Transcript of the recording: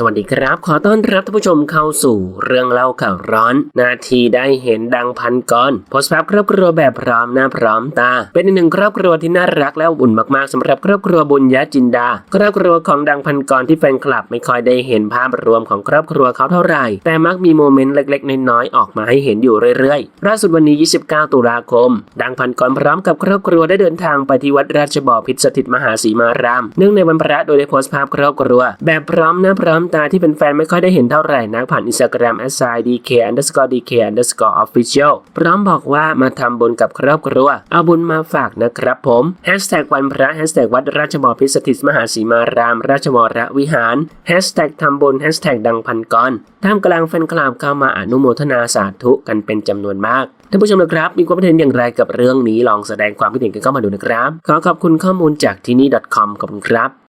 สวัสดีครับ ขอต้อนรับท่านผู้ชมเข้าสู่เรื่องเล่าข่าวร้อน นาทีได้เห็นดังพันกรโพสต์ภาพครอบครัวแบบพร้อมหน้าพร้อมตา เป็นอีกหนึ่งครอบครัวที่น่ารักและอบอุ่นมากๆสำหรับครอบครัวบุญญาจินดา ครอบครัวของดังพันกรที่แฟนคลับไม่ค่อยได้เห็นภาพรวมของครอบครัวเขาเท่าไหร่ แต่มักมีโมเมนต์เล็กๆ น้อยๆออกมาให้เห็นอยู่เรื่อยๆล่าสุดวันนี้ 29 ตุลาคม ดังพันกรพร้อมกับครอบครัวได้เดินทางไปที่วัดราชบ่อพิษสถิตมหาสีมาราม เนื่องในวันพระโดยได้โพสต์ภาพครอบครัว แบบพร้อมหน้าพร้อมตาที่เป็นแฟนไม่ค่อยได้เห็นเท่าไหร่นักผ่านอินสตาแกรม s i d k underscore dk underscore official พร้อมบอกว่ามาทำบุญกับครอบครัว เอาบุญมาฝากนะครับผม hashtag วันพระ hashtag วัดราชบพิสถิตมหาสีมาราม ราชวรวิหาร hashtag ทำบุญ hashtag ดังพันกรท่ามกลางแฟนคลับเข้ามาอนุโมทนาสาธุกันเป็นจำนวนมากท่านผู้ชมนะครับ มีความคิดเห็นอย่างไรกับเรื่องนี้ลองแสดงความคิดเห็นกันเข้ามาดูนะครับ ขอขอบคุณข้อมูลจากที่นี่ .com ขอบคุณครับ